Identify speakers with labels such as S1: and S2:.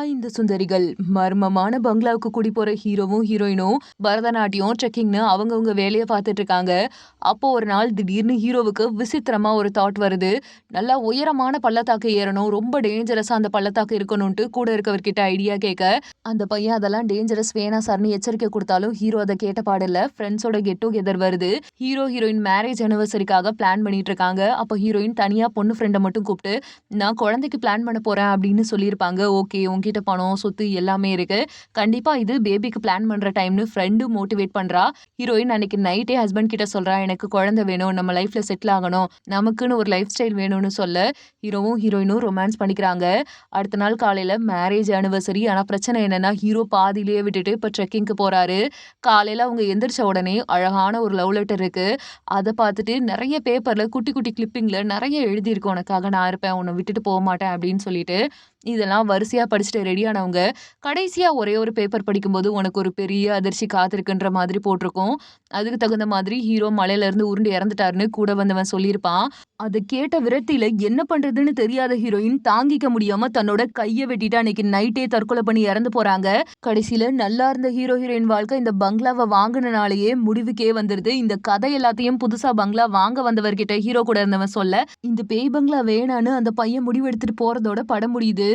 S1: ஐந்து சுந்தரிகள். மர்மமான பங்களாவுக்கு கூடி போற ஹீரோவும் ஹீரோயினும் பரதநாட்டியம் ட்ரெக்கிங்னு அவங்கவுங்க வேலையை பார்த்துட்டு இருக்காங்க. அப்போ ஒரு நாள் திடீர்னு ஹீரோவுக்கு விசித்திரமா ஒரு தாட் வருது. நல்லா உயரமான பள்ளத்தாக்கு ஏறணும் ரொம்ப டேஞ்சரஸா அந்த பள்ளத்தாக்கு இருக்கணும்ட்டு கூட இருக்கவர்கிட்ட ஐடியா கேட்க அந்த பையன் அதெல்லாம் டேஞ்சரஸ் வேணா சார்னு எச்சரிக்கை கொடுத்தாலும் ஹீரோ அதை கேட்ட பாடல ஃப்ரெண்ட்ஸோட கெட் டுகெதர் வருது. ஹீரோ ஹீரோயின் மேரேஜ் அனிவர்சரிக்காக பிளான் பண்ணிட்டு இருக்காங்க. அப்போ ஹீரோயின் தனியா பொண்ணு ஃப்ரெண்டை மட்டும் கூப்பிட்டு நான் குழந்தைக்கு பிளான் பண்ண போறேன் அப்படின்னு சொல்லியிருப்பாங்க. ஓகே உன்கிட்ட பணம் சொத்து எல்லாமே இருக்கு. கண்டிப்பா இது பேபிக்கு பிளான் பண்ற டைம்னு ஃப்ரெண்டு மோட்டிவேட் பண்றா. ஹீரோயின் அன்னைக்கு நைட்டே ஹஸ்பண்ட் கிட்ட சொல்றா எனக்கு குழந்தை வேணும் நம்ம லைஃப்ல செட்டில் ஆகணும். நமக்குன்னு ஒரு லைஃப் ஸ்டைல் வேணும்னு சொல்ல. ஹீரோவும் ஹீரோயினும் ரொமான்ஸ் பண்ணிக்கிறாங்க. அடுத்த நாள் காலையில மேரேஜ் அனிவர்சரி ஆனா பிரச்சனை என்னன்னா ஹீரோ பாதியிலேயே விட்டுட்டு இப்போ ட்ரெக்கிங்க்கு போறாரு. காலையில அவங்க எந்திரிச்ச உடனே அழகான ஒரு லவ் லெட்டர் இருக்கு. அதை பார்த்துட்டு நிறைய பேப்பர்ல குட்டி குட்டி கிளிப்பிங்ல நிறைய எழுதியிருக்கு. உனக்காக நான் இருப்பேன். உன்னை விட்டுட்டு போக மாட்டேன். அப்படின்னு சொல்லிட்டு இதெல்லாம் வரிசையாக படிச்சுட்டு ரெடியானவங்க கடைசியாக ஒரே ஒரு பேப்பர் படிக்கும்போது உனக்கு ஒரு பெரிய அதிர்ச்சி காத்திருக்குன்ற மாதிரி போட்டிருக்கும். அதுக்கு தகுந்த மாதிரி ஹீரோ மலையில இருந்து உருண்டு இறந்துட்டாருன்னு கூட வந்தவன் சொல்லியிருப்பான். அதை கேட்ட விரட்டியில என்ன பண்றதுன்னு தெரியாத ஹீரோயின் தாங்கிக்க முடியாம தன்னோட கையை வெட்டிட்டு அன்னைக்கு நைட்டே தற்கொலை பண்ணி இறந்து போறாங்க. கடைசியில நல்லா இருந்த ஹீரோ ஹீரோயின் வாழ்க்கை இந்த பங்களாவை வாங்கினாலேயே முடிவுக்கே வந்துருது. இந்த கதை எல்லாத்தையும் புதுசா பங்களா வாங்க வந்தவர்கிட்ட ஹீரோ கூட இருந்தவன் சொல்ல இந்த பேய் பங்களா வேணான்னு அந்த பையன் முடிவெடுத்துட்டு போறதோட படம் முடியுது.